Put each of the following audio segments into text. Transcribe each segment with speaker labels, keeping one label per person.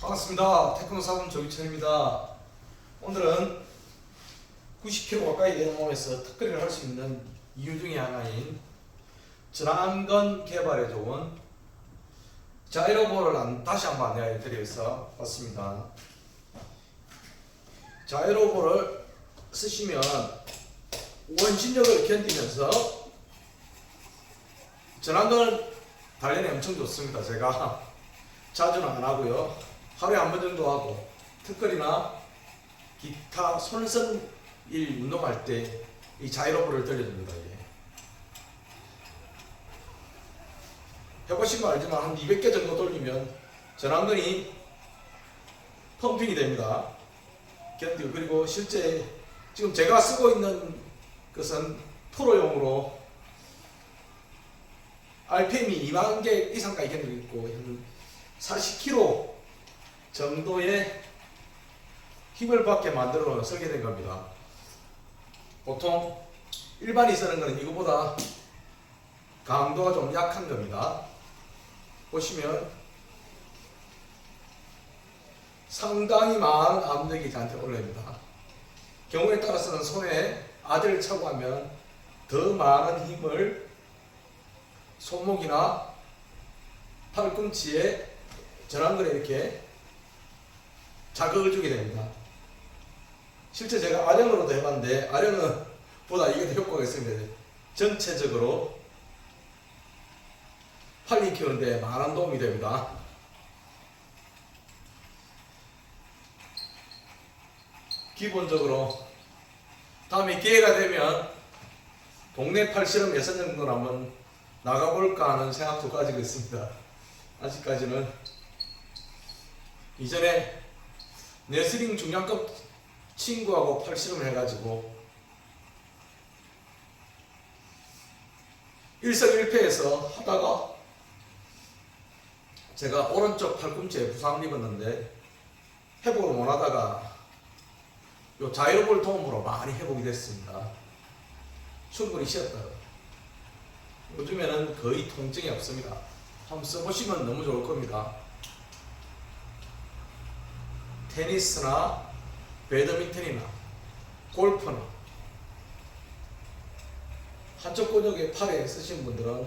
Speaker 1: 반갑습니다. 태권도 사범 조기천입니다. 오늘은 90kg 가까이 되는 몸에서 턱걸이를 할 수 있는 이유 중에 하나인 전완근 개발에 좋은 자이로볼을 안- 다시 한번 안내해 드려서 왔습니다. 자이로볼을 쓰시면 원심력을 견디면서 전완근을 단련에 엄청 좋습니다. 제가 자주는 안 하고요. 하루에 한 번 정도 하고 특거리나 기타 손선 일 운동할 때 이 자이로볼을 들려줍니다. 이게. 해보시면 알지만 한 200개 정도 돌리면 전완근이 펌핑이 됩니다. 견디고 그리고 실제 지금 제가 쓰고 있는 것은 프로용으로 RPM이 2만 개 이상까지 견디고 있고 한 40kg 정도의 힘을 받게 만들어 설계된 겁니다. 보통 일반이 쓰는 거는 이거보다 강도가 좀 약한 겁니다. 보시면 상당히 많은 압력이 저한테 올라옵니다. 경우에 따라서는 손에 아대를 차고 하면 더 많은 힘을 손목이나 팔꿈치에 전완근에 이렇게 자극을 주게 됩니다. 실제 제가 아령으로도 해봤는데 아령은 보다 이게 더 효과가 있습니다. 전체적으로 팔리 키우는데 많은 도움이 됩니다. 기본적으로 다음에 기회가 되면 동네 팔실험 예선 정도는 한번 나가볼까 하는 생각도 가지고 있습니다. 아직까지는 이전에 레슬링 중량급 친구하고 팔씨름을 해가지고 일석일패에서 하다가 제가 오른쪽 팔꿈치에 부상을 입었는데 회복을 못하다가 요 자이로볼 도움으로 많이 회복이 됐습니다. 충분히 쉬었다가 요즘에는 거의 통증이 없습니다. 한번 써보시면 너무 좋을 겁니다. 테니스나 배드민턴이나 골프나 한쪽 근육에 팔에 쓰신 분들은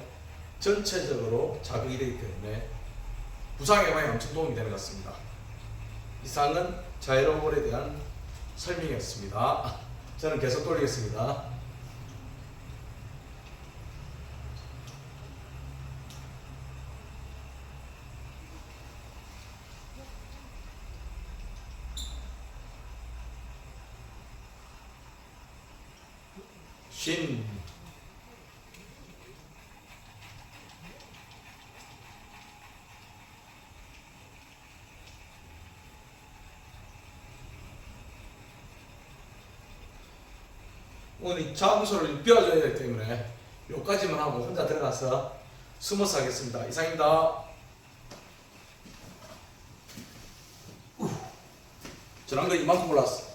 Speaker 1: 전체적으로 자극이 되기 때문에 부상 예방에 엄청 도움이 되는 것 같습니다. 이상은 자이로볼에 대한 설명이었습니다. 저는 계속 돌리겠습니다. 쉰 오늘 이 장소를 비워줘야 되기 때문에 요까지만 하고 혼자 들어가서 숨어서 하겠습니다. 이상입니다. 거 이만큼 올랐어.